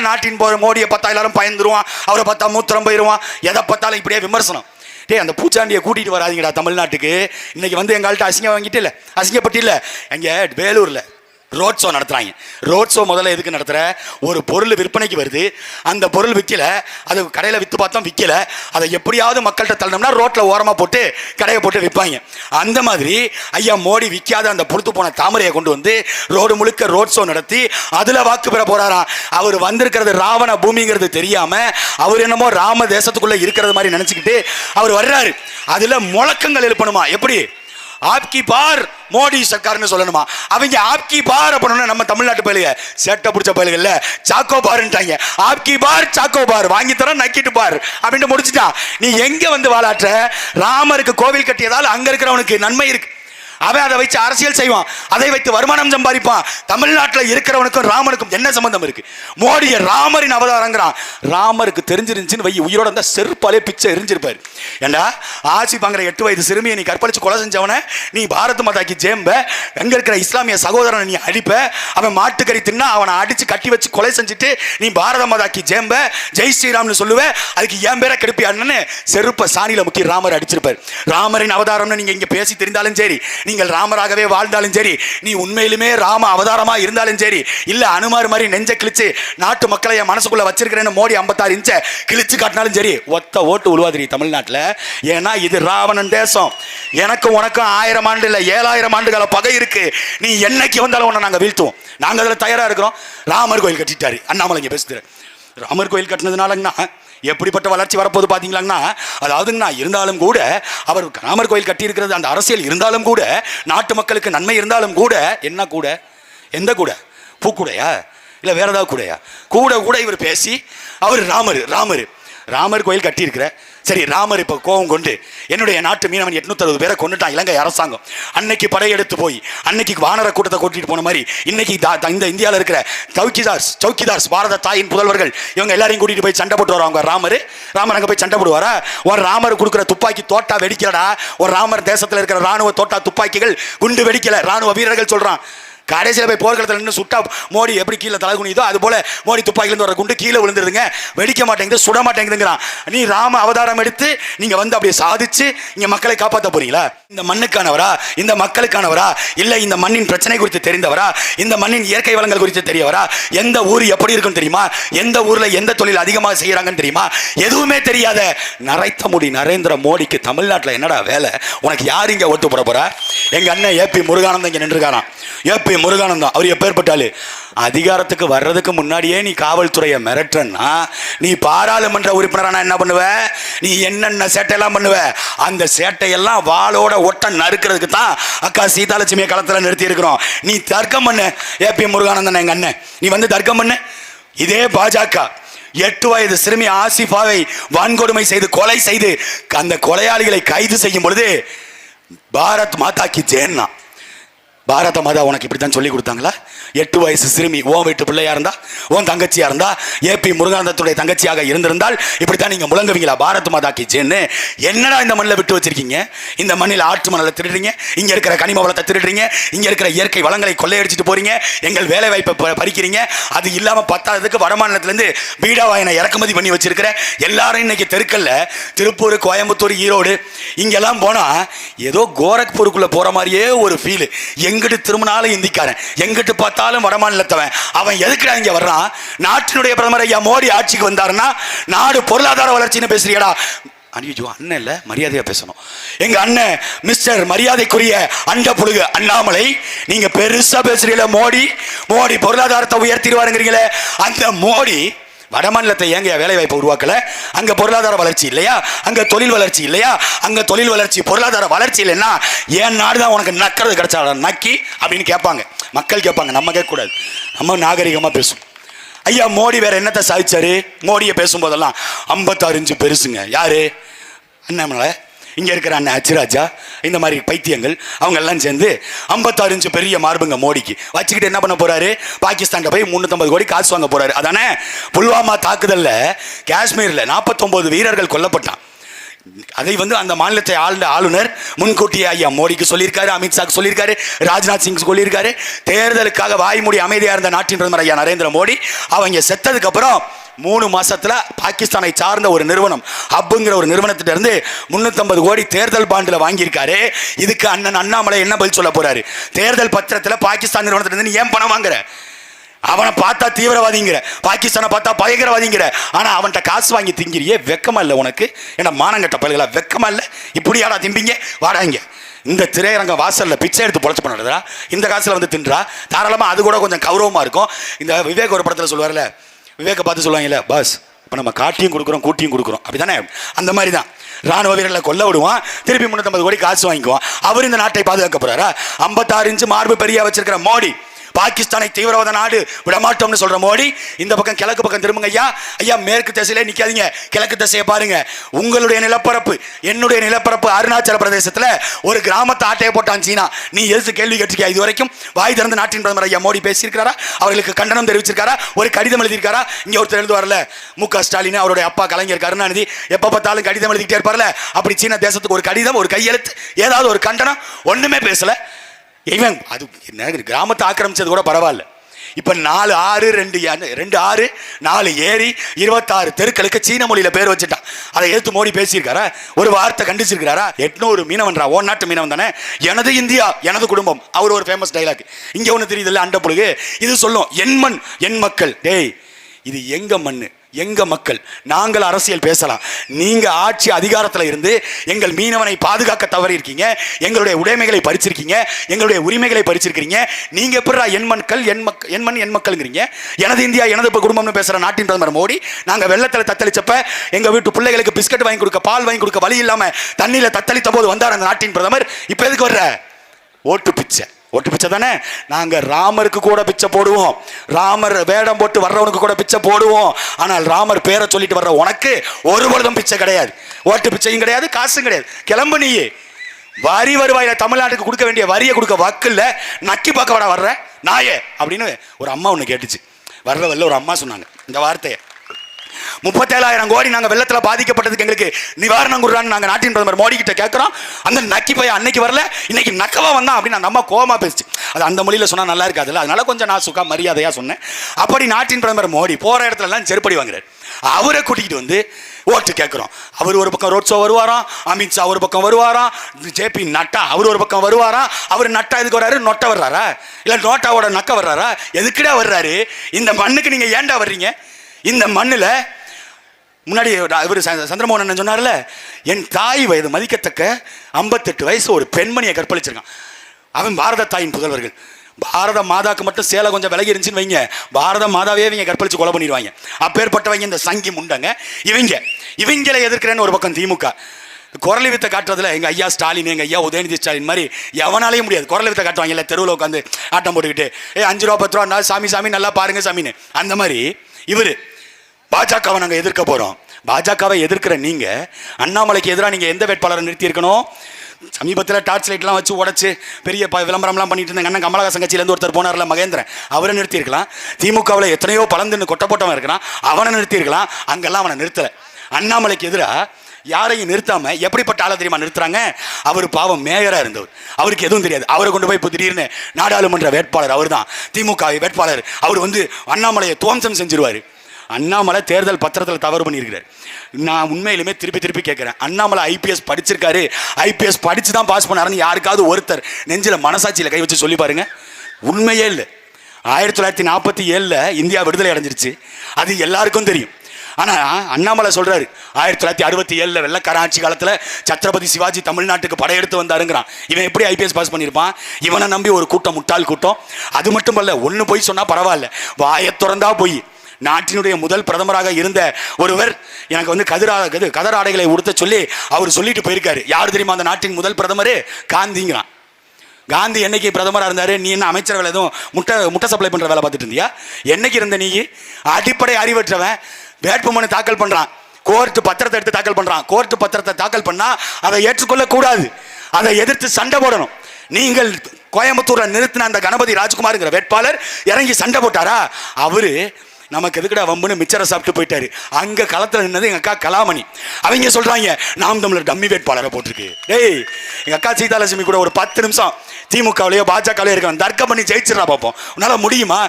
நாட்டின் போகிற மோடியை பார்த்தா எல்லாரும் பயந்துருவான் அவரை பார்த்தா மூத்திரம் போயிடுவான் எதை பார்த்தாலும் இப்படியே விமர்சனம். டே அந்த பூச்சாண்டியை கூட்டிட்டு வராதீங்கடா தமிழ்நாட்டுக்கு. இன்னைக்கு வந்து எங்கள்கிட்ட அசிங்கம் வாங்கிட்டு இல்லை அசிங்கப்பட்டு இல்லை. எங்கே வேலூரில். ரோட் ஷோ நடத்துறாங்க. ரோட் ஷோ முதல்ல எதுக்கு நடத்துகிற ஒரு பொருள் விற்பனைக்கு வருது. அந்த பொருள் விற்கல அது கடையில் விற்று பார்த்தோம் விற்கல அதை எப்படியாவது மக்கள்கிட்ட தள்ளணும்னா ரோட்டில் ஓரமாக போட்டு கடையை போட்டு விற்பாங்க அந்த மாதிரி ஐயா மோடி விற்காத அந்த பொறுத்து போன தாமரையை கொண்டு வந்து ரோடு முழுக்க ரோட் ஷோ நடத்தி அதில் வாக்கு பெற போகிறாராம் அவர் வந்திருக்கிறது ராவண பூமிங்கிறது தெரியாமல் அவர் என்னமோ ராம தேசத்துக்குள்ளே இருக்கிறது மாதிரி நினச்சிக்கிட்டு அவர் வர்றாரு. அதில் முழக்கங்கள் எழுப்பணுமா? எப்படி? ஆப்கி பார் மோடி சர்க்கார்னு சொல்லணுமா? அவங்க ஆப்கி பார் அப்படின்னு நம்ம தமிழ்நாட்டு பயிலுக சேட்டை பிடிச்ச பயிலுகள்ல சாக்கோ பார்ன்ட்டாங்க. ஆப்கி பார் சாக்கோ பார் வாங்கி தரோம் நக்கிட்டு பார். அப்படின்ட்டு முடிச்சுட்டான். நீ எங்க வந்து வாழாற்ற ராமருக்கு கோவில் கட்டியதால் அங்க இருக்கிறவனுக்கு நன்மை இருக்கு. அவன் அதை வச்சு அரசியல் செய்வான். அதை வைத்து வருமானம் சம்பாதிப்பான். தமிழ்நாட்டில் இருக்கிறவனுக்கும் ராமனுக்கும் என்ன சம்பந்தம் இருக்கு? மோடிய ராமரின் அவதாரங்கிறான். ராமருக்கு தெரிஞ்சிருந்துச்சுன்னு வை உயிரோட இருந்தால் செருப்பாலே பிச்சை எரிஞ்சிருப்பார். ஏண்டா ஆட்சி பாங்கிற எட்டு வயது சிறுமியை நீ கற்பழிச்சு கொலை செஞ்சவன நீ பாரத் மாதாக்கு ஜேம்ப எங்க இருக்கிற இஸ்லாமிய சகோதரனை நீ அடிப்ப அவன் மாட்டுக்கறி தின்னா அவனை அடிச்சு கட்டி வச்சு கொலை செஞ்சுட்டு நீ பாரத மாதாக்கு ஜேம்ப ஜெய் ஸ்ரீராம்னு சொல்லுவேன் அதுக்கு என் பேரை கெடுப்பி அண்ணன்னு செருப்ப சாணியில முக்கி ராமர் அடிச்சிருப்பார். ராமரின் அவதாரம்னு நீங்க இங்க பேசி தெரிந்தாலும் சரி நீ நீங்கள் ராமராகவே வாழ்ந்தாலும் சரி நீ உண்மையிலுமே ராம அவதாரமா இருந்தாலும் சரி இல்ல அனுமார் மாதிரி நெஞ்ச கிழிச்சு நாட்டு மக்களை என் மனசுக்குள்ள வச்சிருக்கிறேன்னு மோடி ஐம்பத்தாறு இன்ச்ச கிழிச்சு காட்டினாலும் சரி ஒத்த ஓட்டு உழுவாதிரி தமிழ்நாட்டில். ஏன்னா இது ராவணன் தேசம். எனக்கும் உனக்கும் ஆயிரம் ஆண்டு இல்லை ஏழாயிரம் ஆண்டுகள பகை இருக்கு. நீ என்னைக்கு வந்தாலும் உன்னை நாங்கள் வீழ்த்துவோம். நாங்கள் அதில் தயாராக இருக்கிறோம். ராமர் கோயில் கட்டிட்டாரு. அண்ணாமலை இங்கே பேசுகிறேன் ராமர் கோயில் கட்டினதுனாலங்கண்ணா எப்படிப்பட்ட வளர்ச்சி வரப்போது பார்த்தீங்களாங்கன்னா அதாவதுங்கண்ணா இருந்தாலும் கூட அவர் ராமர் கோயில் கட்டியிருக்கிறது அந்த அரசியல் இருந்தாலும் கூட நாட்டு மக்களுக்கு நன்மை இருந்தாலும் கூட என்ன கூட? எந்த கூட? பூக்கூடையா? இல்லை வேற ஏதாவது கூடையா? கூட கூட இவர் பேசி அவர் ராமர் ராமர். ராமர் கோயில் கட்டியிருக்கிற. சரி ராமர் இப்போ கோபம் கொண்டு என்னுடைய நாட்டு மீனவன் எட்நூத்தறுபது பேரை கொண்டுட்டான் இலங்கை அரசாங்கம். அன்னைக்கு படையெடுத்து போய் அன்னைக்கு வானர கூட்டத்தை கூட்டிட்டு போன மாதிரி இன்னைக்கு தா- இந்த இந்தியாவில் இருக்கிற சௌக்கிதார்ஸ் சௌக்கிதார்ஸ் பாரத தாயின் புதல்வர்கள் இவங்க எல்லாரையும் கூட்டிட்டு போய் சண்டை போட்டு வருவாங்க ராமர். ராமர் அங்கே போய் சண்டை போடுவாரா? ஒரு ராமர் கொடுக்குற துப்பாக்கி தோட்டா வெடிக்கலடா. ஒரு ராமர் தேசத்தில் இருக்கிற ராணுவ தோட்டா துப்பாக்கிகள் குண்டு வெடிக்கல. ராணுவ வீரர்கள் சொல்றான் கடைசியில் போய் போர்க்களத்தில் நின்று சுட்டா மோடி எப்படி கீழே தலை குனியுதோ அது போல மோடி துப்பாக்கிலேருந்து வர குண்டு கீழே விழுந்துருதுங்க. வெடிக்க மாட்டேங்குது சுட மாட்டேங்குதுங்கிறான். நீ ராம அவதாரம் எடுத்து நீங்கள் வந்து அப்படியே சாதிச்சு இங்கே மக்களை காப்பாற்ற போறீங்களா? இந்த மண்ணுக்கானவரா? இந்த மக்களுக்கானவரா? இல்லை இந்த மண்ணின் பிரச்சனை குறித்து தெரிந்தவரா? இந்த மண்ணின் இயற்கை வளங்கள் குறித்து தெரியவரா? எந்த ஊர் எப்படி இருக்குன்னு தெரியுமா? எந்த ஊரில் எந்த தொழில் அதிகமாக செய்கிறாங்கன்னு தெரியுமா? எதுவுமே தெரியாத நரைத்த முடி நரேந்திர மோடிக்கு தமிழ்நாட்டில் என்னடா வேலை? உனக்கு யார் இங்கே ஓட்டு போட போறா? எங்கள் அண்ணன் ஏபி முருகானந்தம் இங்கே நின்றுக்காராம் ஏபி முருகானந்தம் அவர் எப்பேற்பட்டாலு அதிகாரத்துக்கு வர்றதுக்கு முன்னாடியே நீ காவல்துறையை மிரட்டுறன்னா நீ பாராளுமன்ற உறுப்பினரானா என்ன பண்ணுவ? நீ என்னென்ன சேட்டையெல்லாம் பண்ணுவ? அந்த சேட்டையெல்லாம் வாளோட ஒட்ட நறுக்கிறதுக்கு தான் அக்கா சீதாலட்சுமியை களத்தில் நிறுத்தி இருக்கிறோம் நீ தர்க்கம் பண்ணு ஏபி முருகானந்தன் எங்க அண்ணன். நீ வந்து தர்க்கம் பண்ணு. இதே பாஜக எட்டு வயது சிறுமி ஆசிஃபாவை வன்கொடுமை செய்து கொலை செய்து அந்த கொலையாளிகளை கைது செய்யும் பொழுது பாரத் மாதா கி ஜெயன்னா. பாரத மாதா உனக்கு இப்படி தான் சொல்லி கொடுத்தாங்களா? எட்டு வயசு சிறுமி உன் வீட்டு பிள்ளையா இருந்தா உன் தங்கச்சியா இருந்தா ஏபி முருகானந்தத்துடைய தங்கச்சியாக இருந்திருந்தால் இப்படித்தான் நீங்க முழங்குவீங்களா? பாரத் மாதா கி ஜென்னு என்னடா இந்த மண்ணில் விட்டு வச்சிருக்கீங்க? இந்த மண்ணில் ஆற்று மணலை திருடுறீங்க இங்க இருக்கிற கனிம வளத்தை திருடுறீங்க இங்க இருக்கிற இயற்கை வளங்களை கொள்ளையடிச்சிட்டு போறீங்க எங்கள் வேலை வாய்ப்பை பறிக்கிறீங்க அது இல்லாம பத்தாததுக்கு வடமாநிலத்திலேருந்து பீடா வாயனை இறக்குமதி பண்ணி வச்சிருக்கிற எல்லாரும் இன்னைக்கு தெருக்கல்ல திருப்பூர் கோயம்புத்தூர் ஈரோடு இங்கெல்லாம் போனா ஏதோ கோரக்பூருக்குள்ள போற மாதிரியே ஒரு ஃபீல் எங்கிட்டு திரும்பினாலும் இந்திக்காரன் எங்கிட்டு பார்த்தாலும் வடமாநிலத்தவன் அவன் எதுக்குடா இங்கே வர்றான்? நாட்டினுடைய பிரதமர் ஐயா மோடி ஆட்சிக்கு வந்தாருன்னா நாடு பொருளாதார வளர்ச்சின்னு பேசுறியடா. அனிஜோ அண்ணன் இல்லை மரியாதையாக பேசணும். எங்க அண்ணன் மிஸ்டர் மரியாதைக்குரிய அண்ட புழுகு அண்ணாமலை நீங்கள் பெருசாக பேசுறீங்களே மோடி. மோடி பொருளாதாரத்தை உயர்த்திடுவாருங்கிறீங்களே. அந்த மோடி வடமாநிலத்தை ஏங்க வேலை வாய்ப்பை உருவாக்கல? அங்க பொருளாதார வளர்ச்சி இல்லையா? அங்க தொழில் வளர்ச்சி இல்லையா? அங்க தொழில் வளர்ச்சி பொருளாதார வளர்ச்சி இல்லைன்னா ஏன் நாடு தான் உனக்கு நக்கிறது கிடைச்சா நக்கி அப்படின்னு கேட்பாங்க. மக்கள் கேட்பாங்க. நம்ம கேட்கக்கூடாது. நம்ம நாகரிகமா பேசும் ஐயா மோடி வேற என்னத்தை சாதிச்சாரு? மோடியை பேசும்போதெல்லாம் ஐம்பத்தாறு இன்ச்சு பெருசுங்க. யாரு? அண்ணாமலை. இங்க இருக்கிற அண்ணன் அச்சுராஜா இந்த மாதிரி பைத்தியங்கள் அவங்க எல்லாம் சேர்ந்து ஐம்பத்தாறு இன்ச்சு பெரிய மார்புங்க மோடிக்கு. வச்சுக்கிட்டு என்ன பண்ண போறாரு? பாகிஸ்தான்ல போய் முந்நூற்றம்பது கோடி காசு வாங்க போறாரு. அதானே? புல்வாமா தாக்குதல்ல காஷ்மீர்ல நாற்பத்தொன்பது வீரர்கள் கொல்லப்பட்டான். அதை வந்து அந்த மாநிலத்தை ஆழ்ந்த ஆளுநர் முன்கூட்டியே ஐயா மோடிக்கு சொல்லியிருக்காரு அமித்ஷாக்கு சொல்லியிருக்காரு ராஜ்நாத் சிங் சொல்லியிருக்காரு. தேர்தலுக்காக வாய்மூடி அமைதியாக இருந்த நாட்டின் பிரதமர் ஐயா நரேந்திர மோடி அவங்க செத்ததுக்கு அப்புறம் மூணு மாசத்துல பாகிஸ்தானை சார்ந்த ஒரு நிறுவனம் ஹப்புங்கிற ஒரு நிறுவனத்திட்ட இருந்து முன்னூத்தி கோடி தேர்தல் பாண்டில் வாங்கியிருக்காரு. இதுக்கு அண்ணன் அண்ணாமலை என்ன பதில் சொல்ல போறாரு? தேர்தல் பத்திரத்தில் பாகிஸ்தான் நிறுவனத்திட்ட இருந்து ஏன் பணம் வாங்குற? அவனை பார்த்தா தீவிரவாதிங்கிற பாகிஸ்தானை பார்த்தா பயங்கரவாதிங்கிற. ஆனால் அவன்கிட்ட காசு வாங்கி திங்கிறியே வெக்கமா இல்லை உனக்கு. என்ன மானங்கட்ட பல்களா வெக்கமா இல்லை? இப்படியாடா திம்பிங்க? வாடாங்க இந்த திரையரங்க வாசலில் பிச்சை எடுத்து பொழைச்சு பண்ணுறதா இந்த காசில் வந்து தின்றா. தாராளமாக அது கூட கொஞ்சம் கௌரவமாக இருக்கும். இந்த விவேக் ஒரு படத்தில் சொல்லுவார்ல விவேகம் பார்த்து சொல்லுவாங்கல்ல பாஸ் இப்போ நம்ம காட்டியும் கொடுக்குறோம் கூட்டியும் கொடுக்குறோம். அப்படிதானே அந்த மாதிரி தான் ராணுவ வீரர்களை கொல்ல விடுவான் திருப்பி முன்னூற்றம்பது கோடி காசு வாங்கிக்குவான். அவர் இந்த நாட்டை பாதுகாக்க போறாரா? ஐம்பத்தாறு இன்ச்சு மார்பு பெரிய வச்சிருக்கிற மோடி பாகிஸ்தானை தீவிரவாத நாடு விடமாட்டோம்னு சொல்ற மோடி இந்த பக்கம் கிழக்கு பக்கம் திரும்புங்க ஐயா. ஐயா மேற்கு திசையிலே நிக்காதீங்க. கிழக்கு திசையை பாருங்க. உங்களுடைய நிலப்பரப்பு என்னுடைய நிலப்பரப்பு அருணாச்சல பிரதேசத்தில் ஒரு கிராமத்தை ஆட்டையை போட்டான் சீனா. நீ எதிர்த்து கேள்வி கேட்டிருக்கியா இது வரைக்கும்? வாய் திறந்து நாட்டின் பிரதமர் ஐயா மோடி பேசியிருக்காரா? அவர்களுக்கு கண்டனம் தெரிவிச்சிருக்காரா? ஒரு கடிதம் எழுதியிருக்காரா? இங்கே ஒருத்தர் எழுதுவார்ல மு க ஸ்டாலின் அவருடைய அப்பா கலைஞர் கருணாநிதி எப்போ பார்த்தாலும் கடிதம் எழுதிக்கிட்டே இருப்பார்ல? அப்படி சீன தேசத்துக்கு ஒரு கடிதம் ஒரு கையெழுத்து ஏதாவது ஒரு கண்டனம் ஒன்றுமே பேசலை. இவன் அது என்ன கிராமத்தை ஆக்கிரமிச்சது கூட பரவாயில்ல. இப்போ நாலு ஆறு ரெண்டு ரெண்டு ஆறு நாலு ஏரி இருபத்தாறு தெருக்களுக்கு சீன மொழியில் பேர் வச்சுட்டான். அதை எடுத்து மோடி பேசியிருக்காரா? ஒரு வார்த்தை கண்டிச்சிருக்காரா எட்நூறு மீனவன்றா? ஓ நாட்டு மீனவன் தானே? எனது இந்தியா எனது குடும்பம். அவர் ஒரு ஃபேமஸ் டைலாக் இங்கே ஒன்று தெரியுதுல்ல இல்லை புழுகு? இது சொல்லும் என் மண் என் மக்கள். டேய் இது எங்கள் மண்ணு? எங்க மக்கள்? நாங்கள் அரசியல் பேசலாம். நீங்க ஆட்சி அதிகாரத்தில் இருந்து எங்கள் மீனவனை பாதுகாக்க தவறி இருக்கீங்க எங்களுடைய உடைமைகளை பறிச்சிருக்கீங்க. எங்களுடைய உரிமைகளை பறிச்சிருக்கீங்க நீங்க எப்படிடா என் மக்கள் என் மக் என் மண் என் மக்கள்ங்கிறீங்க? எனது இந்தியா எனது இப்போ குடும்பம்னு பேசுற நாட்டின் பிரதமர் மோடி நாங்க வெள்ளத்தில் தத்தளிச்சப்ப எங்க வீட்டு பிள்ளைகளுக்கு பிஸ்கட் வாங்கி கொடுக்க பால் வாங்கி கொடுக்க வழி இல்லாம தண்ணியில தத்தளித்த போது வந்தார் அந்த நாட்டின் பிரதமர். இப்போ எதுக்கு வர்ற? ஓட்டு பிச்சை. ஓட்டு பிச்சை தானே? நாங்கள் ராமருக்கு கூட பிச்சை போடுவோம். ராமர் வேடம் போட்டு வர்றவனுக்கு கூட பிச்சை போடுவோம். ஆனால் ராமர் பேரை சொல்லிட்டு வர்ற உனக்கு ஒரு பொழுதும் பிச்சை கிடையாது. ஓட்டு பிச்சையும் கிடையாது காசும் கிடையாது. கிளம்பு நீயே. வரி வருவாயில் தமிழ்நாட்டுக்கு கொடுக்க வேண்டிய வரியை கொடுக்க வக்கில்ல. நக்கி பார்க்க வர வர்ற. நாயே. அப்படின்னு ஒரு அம்மா ஒன்று கேட்டுச்சு. வர்ற ஒரு அம்மா சொன்னாங்க. இந்த வார்த்தையை. முப்பத்தேழாயிரம் கோடி நாங்கள் வெள்ளத்தில் பாதிக்கப்பட்டதுக்கு எங்களுக்கு நிவாரணம் கொடுறான்னு நாங்கள் நாட்டின் பிரதமர் மோடி கிட்ட கேட்குறோம் அந்த நக்கி பையன் அன்னைக்கு வரல இன்னைக்கு நக்கவா வந்தான் அப்படின்னு அந்த அம்மா கோவமா பேசுச்சு. அது அந்த மொழியில் சொன்னால் நல்லா இருக்காதுல்ல அதனால கொஞ்சம் நான் சுகா மரியாதையாக சொன்னேன். அப்படி நாட்டின் பிரதமர் மோடி போகிற இடத்துல செருப்படி வாங்குறாரு. அவரை கூட்டிகிட்டு வந்து ஓட்டு கேட்குறோம் அவர் ஒரு பக்கம் ரோட் ஷோ வருவாராம் அமித்ஷா ஒரு பக்கம் வருவாராம் ஜேபி நட்டா அவர் ஒரு பக்கம் வருவாராம். அவர் நட்டா எதுக்கு வர்றாரு? நொட்டை வர்றாரா? இல்லை நோட்டாவோட நக்க வர்றாரா? எதுக்குடா வர்றாரு? இந்த மண்ணுக்கு நீங்கள் ஏன்டா வர்றீங்க? இந்த மண்ணில் முன்னாடி இவர் சந்திரமோகன் சொன்னார்ல என் தாய் வயது மதிக்கத்தக்க ஐம்பத்தெட்டு வயசு ஒரு பெண்மணியை கற்பழிச்சிருக்கான். அவன் பாரத தாயின் புதல்வர்கள். பாரத மாதாக்கு மட்டும் சேலை கொஞ்சம் விலகி இருந்துச்சுன்னு வைங்க. பாரத மாதாவே இவங்க கற்பழிச்சு கொலை பண்ணிடுவாங்க. அப்பேற்பட்டவங்க இந்த சங்கி முண்டங்க இவங்க இவங்களை எதிர்க்கிறேன்னு ஒரு பக்கம் திமுக. குரலி வித்தை காட்டுறதுல எங்கள் ஐயா ஸ்டாலின் எங்க ஐயா உதயநிதி ஸ்டாலின் மாதிரி எவனாலையும் முடியாது. குரல் வித்தை காட்டுவாங்க இல்லை தெருவில் உட்காந்து ஆட்டம் போட்டுக்கிட்டு ஏ அஞ்சு ரூபா பத்து ரூபா சாமி சாமி நல்லா பாருங்க சாமின்னு. அந்த மாதிரி இவர் பாஜகவை நாங்கள் எதிர்க்க போகிறோம் பாஜகவை எதிர்க்கிற நீங்கள் அண்ணாமலைக்கு எதிராக நீங்கள் எந்த வேட்பாளரை நிறுத்தியிருக்கணும்? சமீபத்தில் டார்ச் லைட்லாம் வச்சு உடச்சி பெரிய ப- விளம்பரம்லாம் பண்ணிட்டு இருந்தாங்க அண்ணன் கமலஹாசன் கட்சியிலேருந்து ஒருத்தர் போனார்ல மகேந்திரன் அவரை நிறுத்தியிருக்கலாம். திமுகவில் எத்தனையோ பலந்துன்னு கொட்ட போட்டவன் இருக்கிறான். அவனை நிறுத்தியிருக்கலாம். அங்கெல்லாம் அவனை நிறுத்தலை. அண்ணாமலைக்கு எதிராக யாரையும் நிறுத்தாமல் எப்படிப்பட்ட ஆளை தெரியுமா நிறுத்துறாங்க? அவர் பாவம் மேயராக இருந்தவர். அவருக்கு எதுவும் தெரியாது. அவரை கொண்டு போய் இப்போ திடீர்னு நாடாளுமன்ற வேட்பாளர் அவர் தான் திமுக வேட்பாளர். அவர் வந்து அண்ணாமலையை துவம்சம் செஞ்சிருவார். அண்ணாமலை தேர்தல் பத்திரத்தில் தவறு பண்ணியிருக்கிறார். நான் உண்மையிலுமே திருப்பி திருப்பி கேட்குறேன். அண்ணாமலை ஐபிஎஸ் படிச்சிருக்காரு. ஐபிஎஸ் படித்து தான் பாஸ் பண்ணாருன்னு யாருக்காவது ஒருத்தர் நெஞ்சில் மனசாட்சியில் கை வச்சு சொல்லி பாருங்க. உண்மையே இல்லை. ஆயிரத்தி தொள்ளாயிரத்தி நாற்பத்தி ஏழில் இந்தியா விடுதலை அடைஞ்சிருச்சு. அது எல்லாருக்கும் தெரியும். ஆனால் அண்ணாமலை சொல்கிறாரு ஆயிரத்தி தொள்ளாயிரத்தி அறுபத்தி ஏழில் வெள்ளக்கார ஆட்சி காலத்தில் சத்ரபதி சிவாஜி தமிழ்நாட்டுக்கு படையெடுத்து வந்தாருங்கிறான். இவன் எப்படி ஐபிஎஸ் பாஸ் பண்ணியிருப்பான்? இவனை நம்பி ஒரு கூட்டம் முட்டாள் கூட்டம். அது மட்டும் அல்ல ஒன்று போய் சொன்னால் பரவாயில்ல. வாயை திறந்தா போய். நாட்டினுடைய முதல் பிரதமராக இருந்த ஒருவர் எனக்கு வந்து கதிரா இது கதர் ஆடைகளை உடுத்த சொல்லி அவர் சொல்லிட்டு போயிருக்காரு. யார் தெரியுமா அந்த நாட்டின் முதல் பிரதமர்? காந்திங்கிறான். காந்தி என்னைக்கு பிரதமராக இருந்தார்? நீ என்ன அமைச்சர் வேலை எதுவும் முட்டை முட்டை சப்ளை பண்ணுற வேலை பார்த்துட்டு இருந்தியா? என்னைக்கு இருந்த நீ? அடிப்படை அறிவற்றவன். வேட்புமனு தாக்கல் பண்ணுறான் கோர்ட்டு பத்திரத்தை எடுத்து தாக்கல் பண்ணுறான் கோர்ட்டு பத்திரத்தை தாக்கல் பண்ணால் அதை ஏற்றுக்கொள்ளக்கூடாது அதை எதிர்த்து சண்டை போடணும். நீங்கள் கோயம்புத்தூரில் நிறுத்தின அந்த கணபதி ராஜ்குமார்ங்கிற வேட்பாளர் இறங்கி சண்டை போட்டாரா? அவரு நமக்கு எதுக்குடா வம்புன்னு மிச்சரை சாப்பிட்டு போயிட்டாரு. அங்கே களத்தில் நின்னது எங்கள் அக்கா கலாமணி. அவங்க சொல்கிறாங்க நாம் தமிழர் டம்மி வேட்பாளரை போட்டிருக்கு. டேய் எங்கள் அக்கா சீதாலட்சுமி கூட ஒரு பத்து நிமிஷம் திமுகவிலேயோ பாஜகவிலேயோ இருக்கான் தர்க்கம் பண்ணி ஜெயிச்சிடலாம் பார்ப்போம் உன்னால் முடியுமா?